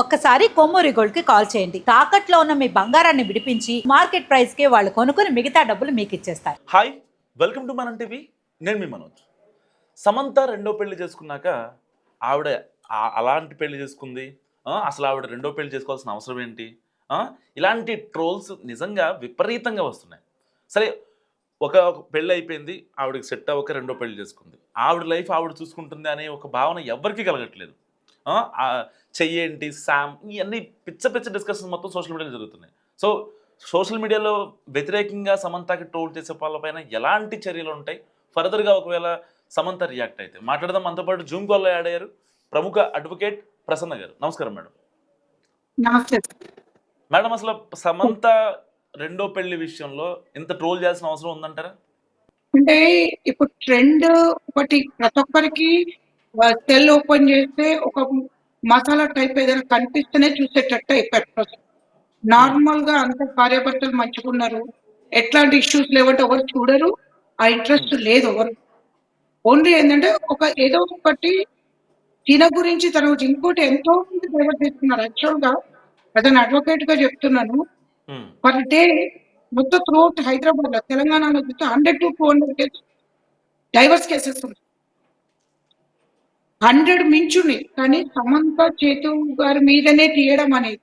ఒక్కసారి కొమ్మూరి గోల్డ్కి కాల్ చేయండి. తాకట్లో ఉన్న మీ బంగారాన్ని విడిపించి మార్కెట్ ప్రైస్కి వాళ్ళు కొనుక్కుని మిగతా డబ్బులు మీకు ఇచ్చేస్తారు. Hi welcome to Manam TV. నేను మీ మనోజ్. సమంత రెండో పెళ్ళి చేసుకున్నాక ఆవిడ అలాంటి పెళ్ళి చేసుకుంది. అసలు ఆవిడ రెండో పెళ్ళి చేసుకోవాల్సిన అవసరం ఏంటి? ఇలాంటి ట్రోల్స్ నిజంగా విపరీతంగా వస్తున్నాయి. సరే ఒక పెళ్ళి అయిపోయింది ఆవిడకి సెట్ అవ్వక రెండో పెళ్ళి చేసుకుంది. ఆవిడ లైఫ్ ఆవిడ చూసుకుంటుంది అనే ఒక భావన ఎవరికీ కలగట్లేదు. చెయ్యేంటి శామ్ ఇవన్నీ పిచ్చ పిచ్చ డిస్కషన్స్ మొత్తం సోషల్ మీడియాలో జరుగుతున్నాయి. సో సోషల్ మీడియాలో వ్యతిరేకంగా సమంతకి ట్రోల్ చేసే వాళ్ళపైన ఎలాంటి చర్యలు ఉంటాయి? ఫర్దర్గా ఒకవేళ సమంత రియాక్ట్ అయితే మాట్లాడదాం. మనతో పాటు జూమ్ కాల్లో యాడ్ అయ్యారు ప్రముఖ అడ్వకేట్ ప్రసన్న గారు. నమస్కారం మేడం. నమస్తే. మేడం అసలు సమంత రెండో పెళ్ళి విషయంలో ఇంత ట్రోల్ చేయాల్సిన అవసరం ఉందంటారా? అంటే ఇప్పుడు ట్రెండ్ ఒకటి ప్రతి ఒక్కరికి సెల్ ఓపెన్ చేస్తే ఒక మసాలా టైప్ ఏదైనా కనిపిస్తేనే చూసేటట్టు అయిపోయారు నార్మల్గా అంత భార్యాభర్తలు మంచుకున్నారు ఎట్లాంటి ఇష్యూస్ లేవంటే ఎవరు చూడరు. ఆ ఇంట్రెస్ట్ లేదు ఎవరు. ఓన్లీ ఏంటంటే ఒక ఏదో ఒకటి తిన గురించి తన ఇంకోటి ఎంతో మంది డైవర్ట్ చేస్తున్నారు. యాక్చువల్గా అతను అడ్వకేట్గా చెప్తున్నాను. పర్ డే మొత్తం త్రూఅవుట్ హైదరాబాద్లో తెలంగాణలో చూస్తే hundred to two hundred divorce cases ఉన్నాయి. హండ్రెడ్ మించున్నాయి కానీ సమంత చేతు గారి మీదనే తీయడం అనేది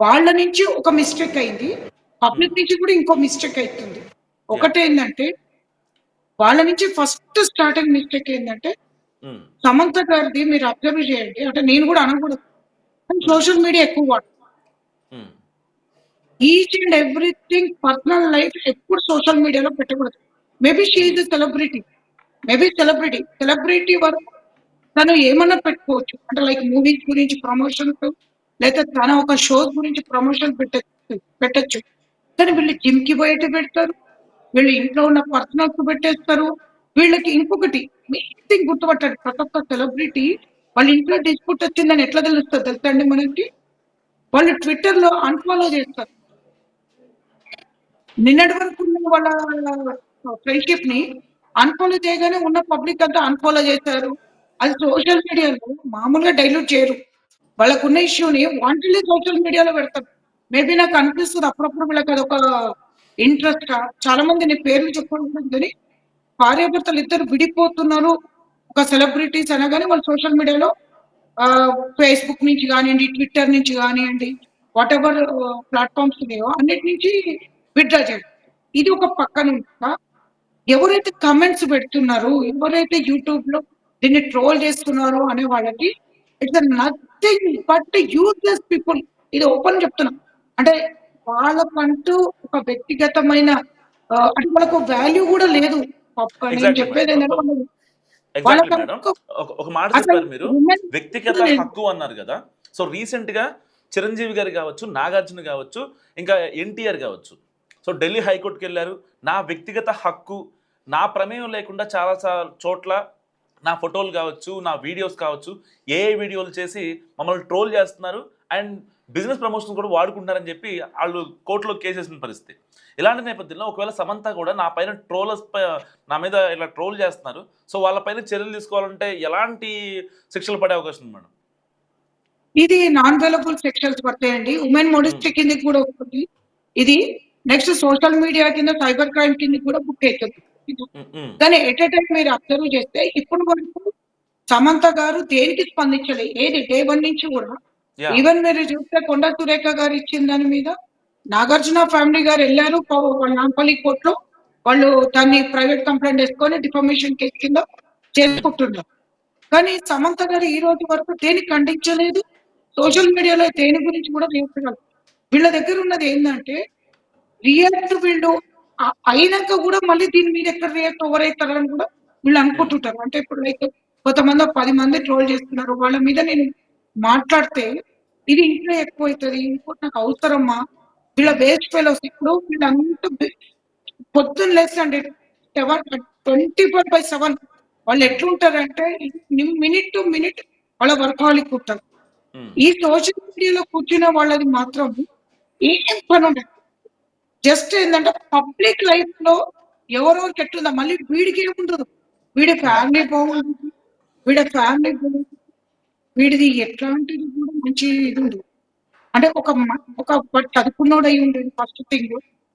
వాళ్ళ నుంచి ఒక మిస్టేక్ అయింది. పబ్లిక్ నుంచి కూడా ఇంకో మిస్టేక్ అవుతుంది. ఒకటేంటంటే వాళ్ళ నుంచి ఫస్ట్ స్టార్టింగ్ మిస్టేక్ ఏంటంటే సమంత గారిది మీరు అబ్జర్వ్ చేయండి. అంటే నేను కూడా అనకూడదు. సోషల్ మీడియా ఎక్కువ వాడు each and everything personal life ఎప్పుడు సోషల్ మీడియాలో పెట్టకూడదు. Maybe she is celebrity. Maybe celebrity. Celebrity వరకు తను ఏమన్నా పెట్టుకోవచ్చు? అంటే లైక్ మూవీస్ గురించి ప్రమోషన్స్ లేదా తన ఒక షో గురించి ప్రమోషన్ పెట్టచ్చు పెట్టచ్చు. కానీ వీళ్ళు జిమ్కి బయట పెడతారు వీళ్ళు ఇంట్లో ఉన్న పర్సనల్స్ పెట్టేస్తారు. వీళ్ళకి ఇంకొకటి మెయిన్ గుర్తుపట్టారు ప్రతి ఒక్క సెలబ్రిటీ వాళ్ళ ఇంట్లో డిస్ప్యూట్ వచ్చిందని ఎట్లా తెలుస్తుంది తెలుసా అండి మనకి? వాళ్ళు ట్విట్టర్లో అన్ఫాలో చేస్తారు. నిన్నటి వరకు ఉన్న వాళ్ళ ఫ్రెండ్షిప్ని అన్ఫాలో చేయగానే ఉన్న పబ్లిక్ అంతా అన్ఫాలో చేశారు. అది సోషల్ మీడియాలో మామూలుగా డైల్యూట్ చేయరు. వాళ్ళకున్న ఇష్యూని వాంటిల్లీ సోషల్ మీడియాలో పెడతారు. మేబీ నాకు అనిపిస్తుంది అప్పుడప్పుడు వీళ్ళకి అదొక ఇంట్రెస్ట్ చాలా మంది నేను పేర్లు చెప్పకూడదని కార్యకర్తలు ఇద్దరు విడిపోతున్నారు. ఒక సెలబ్రిటీస్ అనగానే వాళ్ళు సోషల్ మీడియాలో ఫేస్బుక్ నుంచి కానివ్వండి ట్విట్టర్ నుంచి కానివ్వండి వాట్ ఎవర్ ప్లాట్ఫామ్స్ ఉన్నాయో అన్నిటి నుంచి విత్డ్రా చేయడం ఇది ఒక పక్కన ఎవరైతే కమెంట్స్ పెడుతున్నారో ఎవరైతే యూట్యూబ్లో దీన్ని ట్రోల్ చేస్తున్నారో అనే వాళ్ళకి it's nothing but useless people ఇది ఓపెన్ చెప్తున్నా. అంటే వాళ్ళకంటూ ఒక వ్యక్తిగతమైన అంటే వాళ్ళకు వాల్యూ కూడా లేదు. నేను చెప్పేది. ఏంటంటే ఒక- మాట చెప్పారు మీరు. వ్యక్తిగత. హక్కు అన్నారు కదా. సో రీసెంట్గా చిరంజీవి గారు కావచ్చు నాగార్జున కావచ్చు ఇంకా ఎన్టీఆర్ కావచ్చు. సో ఢిల్లీ హైకోర్టుకి వెళ్ళారు. నా వ్యక్తిగత హక్కు నా ప్రమేయం లేకుండా చాలా చోట్ల నా ఫోటోలు కావచ్చు నా వీడియోస్ కావచ్చు ఏ ఏ వీడియోలు చేసి మమ్మల్ని ట్రోల్ చేస్తున్నారు అండ్ బిజినెస్ ప్రమోషన్ కూడా వాడుకుంటున్నారని చెప్పి వాళ్ళు కోర్టులో కేసేసిన పరిస్థితి. ఇలాంటి నేపథ్యంలో ఒకవేళ సమంత కూడా నా పైన ట్రోలర్స్ నా మీద ఇలా ట్రోల్ చేస్తున్నారు. సో వాళ్ళపైన చర్యలు తీసుకోవాలంటే ఎలాంటి శిక్షలు పడే అవకాశం ఉంది మేడం? ఇది నాన్ అవైలబుల్ సెక్షన్స్ పడతాయండి. ఉమెన్ మోడిస్టీ కింద కూడా వస్తుంది ఇది నెక్స్ట్ సోషల్ మీడియా కింద సైబర్ క్రైమ్ కింద కూడా బుక్ అవుతుంది కానీ ఎట్ ఎ టైం మీరు అబ్జర్వ్ చేస్తే ఇప్పుడు వరకు సమంత గారు దేనికి స్పందించలేదు ఏది? డే వన్ నుంచి కూడా? ఈవెన్ మీరు చూస్తే కొండ సురేఖ గారు ఇచ్చిన దాని మీద నాగార్జున ఫ్యామిలీ గారు వెళ్ళారు. నాంపల్లి కోర్టులో. వాళ్ళు దాన్ని ప్రైవేట్ కంప్లైంట్ వేసుకొని డిఫర్మేషన్ కేసు కింద చేసుకుంటున్నారు. కానీ సమంత గారు ఈ రోజు వరకు దేని ఖండించలేదు? సోషల్ మీడియాలో దేని గురించి కూడా చేస్తున్నారు వీళ్ళ దగ్గర ఉన్నది ఏంటంటే రియాక్ట్ వీళ్ళు అయినాక కూడా మళ్ళీ దీని మీద ఎక్కడ రియాక్ట్ ఓవర్ అవుతారని కూడా వీళ్ళు అనుకుంటుంటారు. అంటే ఇప్పుడు లైక్ కొంతమంది పది మంది ట్రోల్ చేస్తున్నారు. వాళ్ళ మీద నేను మాట్లాడితే ఇది ఇంట్లో ఎక్కువ అవుతుంది. ఇంకోటి నాకు అవసరమా? వీళ్ళ వేస్ట్ ఫెలోస్ ఇప్పుడు వీళ్ళంతా పొద్దున్న లేచండి seven twenty four by seven వాళ్ళు ఎట్లుంటారంటే మినిట్ టు మినిట్ వాళ్ళ వర్కాలిక్ ఉంటారు. ఉమ్, ఈ సోషల్ మీడియాలో కూర్చున్న వాళ్ళది మాత్రం ఏం పని ఉండదు. జస్ట్ ఏంటంటే పబ్లిక్ లైఫ్లో ఎవరో ఎట్లుందా మళ్ళీ వీడికి ఏముండదు. వీడి ఫ్యామిలీ బాగుంటుంది వీడి ఫ్యామిలీ బాగుంటుంది వీడిది ఎట్లాంటిది కూడా మంచి ఇది ఉంది అంటే ఒక ఒక చదువుకున్నోడు అయి ఉండేది ఫస్ట్ థింగ్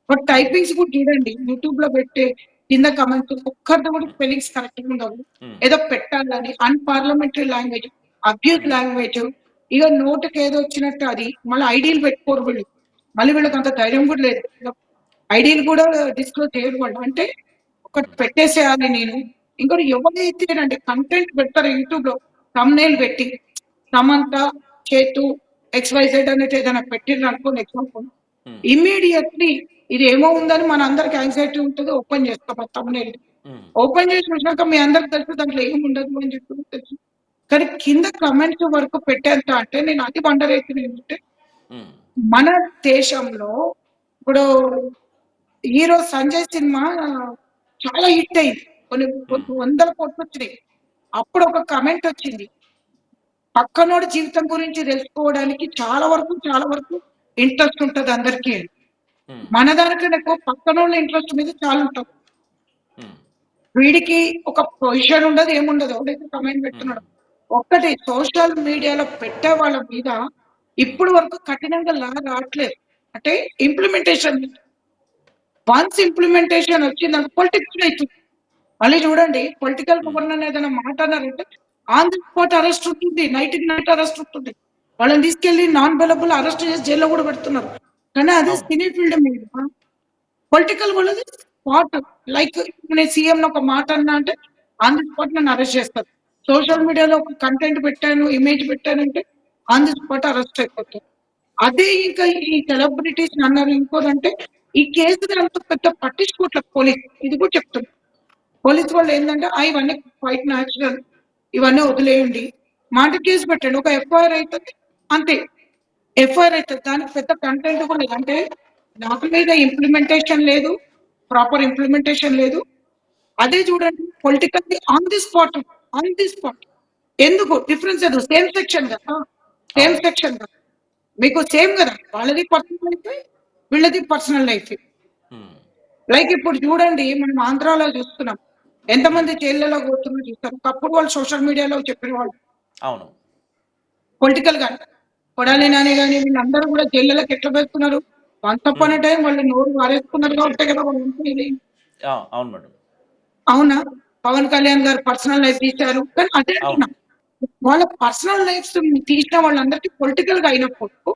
బట్ టైపింగ్స్ కూడా చూడండి యూట్యూబ్లో పెట్టే కింద కమెంట్స్ ఒక్కరిది కూడా స్పెల్లింగ్స్ కరెక్ట్గా ఉండవు ఉమ్, ఏదో పెట్టాలని అన్పార్లమెంటరీ లాంగ్వేజ్ అబ్యూజ్ లాంగ్వేజ్ ఇక నోటికి ఏదో వచ్చినట్టు అది మళ్ళీ ఐడియలు పెట్టుకోరు వీళ్ళు. మళ్ళీ వీళ్ళకి అంత ధైర్యం కూడా లేదు. ఐడియలు కూడా డిస్క్లోజ్ చేయరు వాళ్ళు. అంటే ఒకటి పెట్టేసేయాలి నేను. ఇంకోటి ఎవరైతేనండి కంటెంట్ పెడతారు యూట్యూబ్లో తమ్నేల్ పెట్టి సమంత చేతు ఎక్స్వైజెడ్ అనేది ఏదైనా పెట్టిండ్రు అనుకోండి ఎగ్జాంపుల్ ఉమ్, ఇమ్మీడియట్లీ ఇది ఏమో ఉందని మన అందరికి యాంగ్జైటీ ఉంటుంది ఓపెన్ చేస్తాం తమ్నేల్ ఓపెన్ చేసి చూసినాక మీ అందరికి తెలుసు దాంట్లో ఏం ఉండదు అని చెప్పి తెలుసు. కానీ కింద కమెంట్స్ వరకు పెట్టేంత అంటే నేను అది వండర్ అవుతుంది ఏంటంటే మన దేశంలో ఇప్పుడు హీరో సంజయ్ సినిమా చాలా హిట్ అయింది. కొన్ని వందల కోట్లు వచ్చినాయి. అప్పుడు ఒక కమెంట్ వచ్చింది. పక్కనోడి జీవితం గురించి తెలుసుకోవడానికి చాలా వరకు చాలా వరకు ఇంట్రెస్ట్ ఉంటది అందరికీ. ఉమ్, మన ఎక్కువ పక్కనోళ్ళ ఇంట్రెస్ట్ మీద చాలా ఉంటుంది. ఉమ్, వీడికి ఒక పొజిషన్ ఉండదు ఏముండదు. ఎవడైతే కమెంట్ పెడుతున్నాడు ఒక్కటి సోషల్ మీడియాలో పెట్టే వాళ్ళ మీద ఇప్పుడు వరకు కఠినంగా లా రావట్లేదు. అంటే ఇంప్లిమెంటేషన్ వన్స్ ఇంప్లిమెంటేషన్ వచ్చిందంటే పొలిటిక్స్ అవుతుంది. మళ్ళీ చూడండి పొలిటికల్ గవర్నర్ ఏదైనా మాట అన్నారంటే ఆన్ ది స్పాట్ అరెస్ట్ ఉంటుంది నైట్కి నైట్ అరెస్ట్ ఉంటుంది. వాళ్ళని తీసుకెళ్ళి నాన్ బెలబుల్ అరెస్ట్ చేసి జైల్లో కూడా పెడుతున్నారు. కానీ అదే సినీ ఫీల్డ్ మీద. పొలిటికల్ వాళ్ళది స్పాట్ లైక్ నేను సీఎం ఒక మాట అన్నా అంటే ఆన్ ది స్పాట్ నన్ను అరెస్ట్ చేస్తారు సోషల్ మీడియాలో ఒక కంటెంట్ పెట్టాను ఇమేజ్ పెట్టానంటే ఆన్ ది స్పాట్ అరెస్ట్ అయిపోతారు అదే ఇంకా ఈ సెలబ్రిటీస్ అన్నారు ఇంకోదంటే ఈ కేసు అంత పెద్ద పట్టించుకోవట్లేదు పోలీస్. ఇది కూడా చెప్తుంది పోలీస్ వాళ్ళు ఏంటంటే "ఆ, ఇవన్నీ క్వైట్ న్యాచురల్ ఇవన్నీ వదిలేయండి. మాట కేసు పెట్టండి. ఒక ఎఫ్ఐఆర్ అవుతుంది అంతే. ఎఫ్ఐఆర్ అవుతుంది దానికి పెద్ద కంటెంట్ కూడా లేదు. అంటే నాకు మీద ఇంప్లిమెంటేషన్ లేదు ప్రాపర్ ఇంప్లిమెంటేషన్ లేదు. అదే చూడండి political on the spot on the spot ఎందుకు? డిఫరెన్స్ లేదు సేమ్ సెక్షన్ కదా. సేమ్ సెక్షన్ కదా. మీకు సేమ్ కదా. వాళ్ళది పర్సనల్ లైఫ్ వీళ్ళది పర్సనల్ లైఫ్ లైక్ ఇప్పుడు చూడండి మనం ఆంధ్రాలో చూస్తున్నాం. ఎంతమంది జైళ్ళలో పోతున్నారు చూస్తారు? ఒకప్పుడు వాళ్ళు సోషల్ మీడియాలో చెప్పిన వాళ్ళు. అవును. పొలిటికల్గా. కొడాలి నాని కానీ వీళ్ళందరూ కూడా జైళ్ళకి ఎట్లా పెడుతున్నారు. వన్స్ అపాన్ టైం వాళ్ళు నోరు వారేసుకున్నారు కాబట్టి కదా వాళ్ళు మేడం. అవునా? పవన్ కళ్యాణ్ గారు పర్సనల్ లైఫ్ తీశారు. కానీ అదే అంటున్నా. వాళ్ళ పర్సనల్ లైఫ్ తీసిన వాళ్ళందరికీ పొలిటికల్గా అయినప్పుడు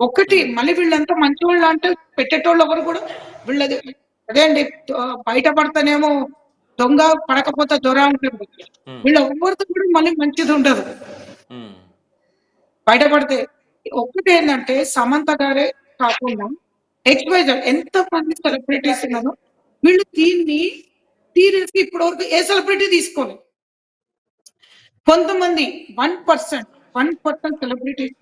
ఒకటి మళ్ళీ వీళ్ళంతా మంచి వాళ్ళు అంటే పెట్టేటోళ్ళు ఎవరు కూడా వీళ్ళది అదే అండి బయట పడతానేమో దొంగ పడకపోతే దొర ఉంటుంది ఉమ్, వీళ్ళు ఎవరితో కూడా మళ్ళీ మంచిది ఉండదు. ఉమ్, బయటపడితే ఒక్కటి ఏంటంటే సమంత గారే కాకుండా ఎక్స్వైజర్ ఎంత మంది సెలబ్రిటీస్ ఉన్నారో వీళ్ళు దీన్ని గా ఇప్పటి వరకు ఏ సెలబ్రిటీ తీసుకోలేదు. కొంతమంది one percent one percent celebrities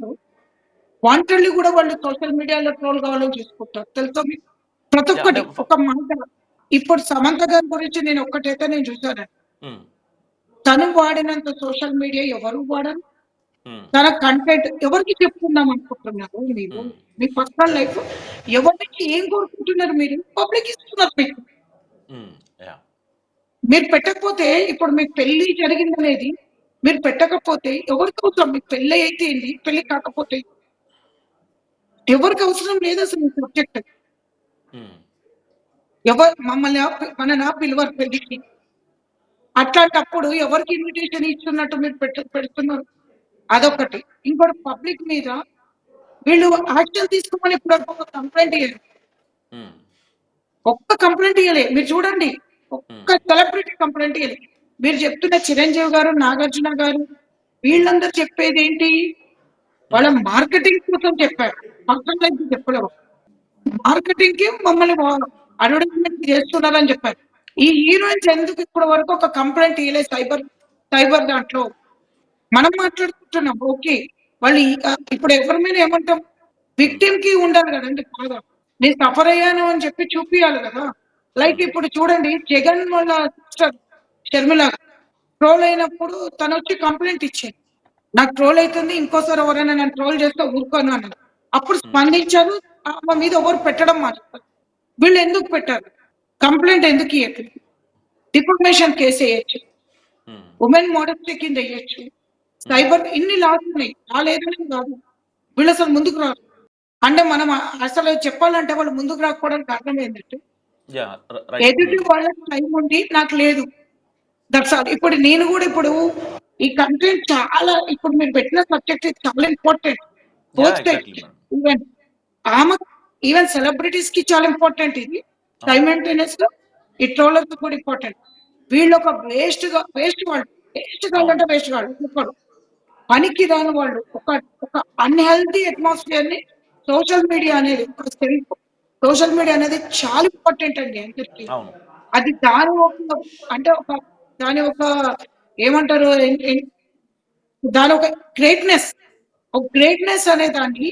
wantedly కూడా వాళ్ళు సోషల్ మీడియాలో ట్రోల్ కావాలని చూసుకుంటారు. తెలుసా మీకు? ప్రతి ఒక్కటి ఒక మాట. ఇప్పుడు సమంత గారి గురించి నేను ఒక్కటైతే నేను చూసాను ఉమ్, తను వాడినంత సోషల్ మీడియా ఎవరు వాడరు? ఉమ్, తన కంటెంట్ ఎవరికి చెప్పుకుందాం అనుకుంటున్నారు మీరు? Hmm. మీ పర్సనల్ లైఫ్ ఎవరికి ఏం కోరుకుంటున్నారు మీరు? పబ్లిక్ ఇస్తున్నారు మీకు. మీరు పెట్టకపోతే ఇప్పుడు మీకు పెళ్ళి జరిగిందనేది మీరు పెట్టకపోతే ఎవరికి అవసరం? మీకు పెళ్ళి అయితే ఏంటి? పెళ్ళి కాకపోతే. ఎవరికి అవసరం లేదు అసలు మీ సబ్జెక్ట్ ఎవరు మమ్మల్ని ఆపి- మనని పిలువరు పెళ్ళికి అట్లాంటప్పుడు ఎవరికి ఇన్విటేషన్ ఇస్తున్నట్టు మీరు పెట్ట పెడుతున్నారు? అదొకటి. ఇంకోటి పబ్లిక్ మీద వీళ్ళు యాక్షన్ తీసుకోమని ఇప్పుడు ఒక కంప్లైంట్ ఇయ్యారు. ఉమ్, ఒక్క కంప్లైంట్ ఇవ్వలే మీరు చూడండి. ఒక్క సెలబ్రిటీ కంప్లైంట్ ఇవ్వలే మీరు చెప్తున్న చిరంజీవి గారు నాగార్జున గారు వీళ్ళందరూ చెప్పేది ఏంటి? వాళ్ళ మార్కెటింగ్ కోసం చెప్పారు. పర్సనల్ చెప్పలేవు మార్కెటింగ్కి మమ్మల్ని అడ్వర్టైజ్మెంట్ చేస్తున్నారని చెప్పారు. ఈ హీరోయిన్స్ ఎందుకు ఇప్పటి వరకు ఒక కంప్లైంట్ ఇవ్వలేదు సైబర్ సైబర్ దాంట్లో? మనం మాట్లాడుకుంటున్నాం. ఓకే. వాళ్ళు ఇప్పుడు ఎవరి మీద ఏమంటాం? విక్టిమ్కి ఉండాలి కదండి బాధ నేను సఫర్ అయ్యాను అని చెప్పి చూపియాలి కదా. లైక్ ఇప్పుడు చూడండి జగన్ వాళ్ళ సిస్టర్ షర్మిల ట్రోల్ అయినప్పుడు తను వచ్చి కంప్లైంట్ ఇచ్చింది నాకు ట్రోల్ అవుతుంది ఇంకోసారి ఎవరైనా నన్ను ట్రోల్ చేస్తే ఊరుకోను అన్నారు అప్పుడు స్పందించారు ఆమె మీద ఎవరు పెట్టడం మాట్లాడతారు వీళ్ళు ఎందుకు పెట్టారు? కంప్లైంట్ ఎందుకు ఇవ్వట్లేదు డిఫర్మేషన్ కేసు వేయచ్చు. ఉమ్, ఉమెన్ మోడస్టీ కింద వేయచ్చు. సైబర్ ఇన్ని లాస్ ఉన్నాయి. లా లేదని కాదు. వీళ్ళు అసలు ముందుకు రారు. అంటే మనం అసలు చెప్పాలంటే వాళ్ళు ముందుకు రాకపోవడానికి కారణం ఏంటంటే ఎదుటి వాళ్ళకి టైం ఉండి నాకు లేదు. దట్స్ ఆల్ ఇప్పుడు నేను కూడా ఇప్పుడు ఈ కంటెంట్ చాలా ఇప్పుడు మీరు పెట్టిన సబ్జెక్ట్ చాలా ఇంపార్టెంట్ madam. ఈవెన్ ఆమె ఈవెన్ సెలబ్రిటీస్కి చాలా ఇంపార్టెంట్ ఇది. సైమెంటేనియస్గా ఈ ట్రోలర్స్ కూడా ఇంపార్టెంట్ వీళ్ళు ఒక వేస్ట్గా వేస్ట్ వాళ్ళు. వేస్ట్ కావాలంటే వేస్ట్ కాదు ఒక్కొక్కరు. పనికి రాని వాళ్ళు. ఒక ఒక అన్హెల్తీ అట్మాస్ఫియర్ని సోషల్ మీడియా అనేది ఒక సోషల్ మీడియా అనేది చాలా ఇంపార్టెంట్ అండి అందరికి అది దాని ఒక అంటే ఒక దాని ఒక ఏమంటారు దాని ఒక గ్రేట్నెస్ ఒక గ్రేట్నెస్ అనే దాన్ని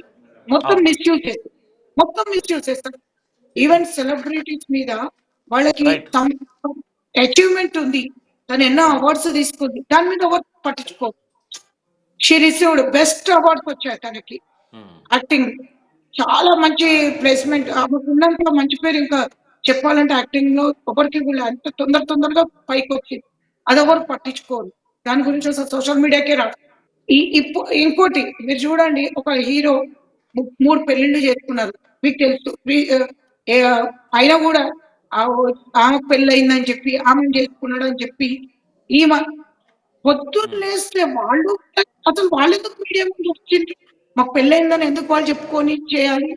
మొత్తం. మిస్యూజ్ చేస్తారు మొత్తం మిస్యూజ్ చేస్తారు ఈవెన్ సెలబ్రిటీస్ మీద వాళ్ళకి. అచీవ్మెంట్ ఉంది తను ఎన్నో అవార్డ్స్ తీసుకుంది దాని మీద ఎవరు పట్టించుకో షీ రిసీవ్డ్ బెస్ట్ అవార్డ్స్ వచ్చాయి తనకి యాక్టింగ్ చాలా మంచి ప్లేస్మెంట్ ఉన్నంత మంచి పేరు ఇంకా చెప్పాలంటే యాక్టింగ్లో ఒకరికి వీళ్ళు అంత తొందర తొందరగా పైకి వచ్చింది అది ఎవరు పట్టించుకోరు. దాని గురించి అసలు సోషల్ మీడియాకే రాదు. ఇంకోటి మీరు చూడండి ఒక హీరో మూడు పెళ్ళిళ్ళు చేసుకున్నారు. మీకు తెలుసు అయినా కూడా ఆ ఓ- ఆమెకు పెళ్ళయిందని చెప్పి ఆమెను చేసుకున్నాడు అని చెప్పి ఈమె పొద్దున్న లేస్తే వాళ్ళు అసలు వాళ్ళు ఎందుకు మీడియా ముందు వచ్చిండ్రు? మాకు పెళ్ళైందని ఎందుకు వాళ్ళు చెప్పుకొని చేయాలి.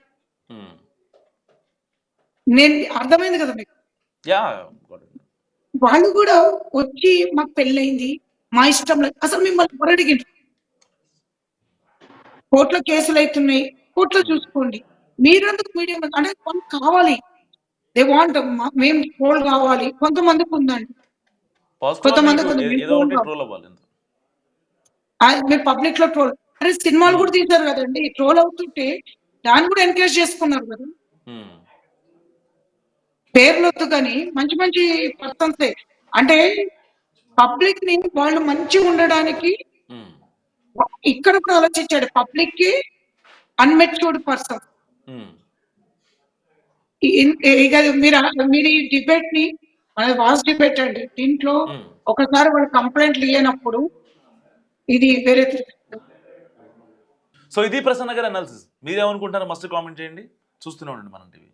నేను అర్థమైంది కదా మీకు. వాళ్ళు కూడా వచ్చి మాకు పెళ్ళైంది మా ఇష్టం లేదు. అసలు మిమ్మల్ని ఎవరు అడిగిండ్రు కోర్టులో కేసులు అవుతున్నాయి కోర్టులో చూసుకోండి. మీరెందుకు మీడియా అంటే వాళ్ళకి కావాలి. దే వాంట్ మేము ట్రోల్ కావాలి. కొంతమందికి ఉందండి. కొంతమంది మీరు పబ్లిక్లో ట్రోల్. అరే సినిమాలు కూడా తీశారు కదండి. ట్రోల్ అవుతుంటే దాన్ని కూడా ఎంకరేజ్ చేసుకున్నారు కదా. ఉమ్, పేర్లు వద్దు కానీ మంచి మంచి పర్సన్స్ అంటే పబ్లిక్ని వాళ్ళు మంచిగా ఉండడానికి ఇక్కడ కూడా ఆలోచించాడు. పబ్లిక్కి అన్మెచ్యూర్డ్ పర్సన్ ఇక మీరు మీరు ఈ డిబేట్ని మన వాస్ డిబేట్ అండి. దీంట్లో. ఒకసారి వాళ్ళు కంప్లైంట్లు ఇయ్యనప్పుడు ఇది వేరే సో ఇది ప్రసన్న గారి అనాలిసిస్ మీరేమనుకుంటారో మస్ట్ కామెంట్ చేయండి. చూస్తూనే ఉండండి మనం టీవీ.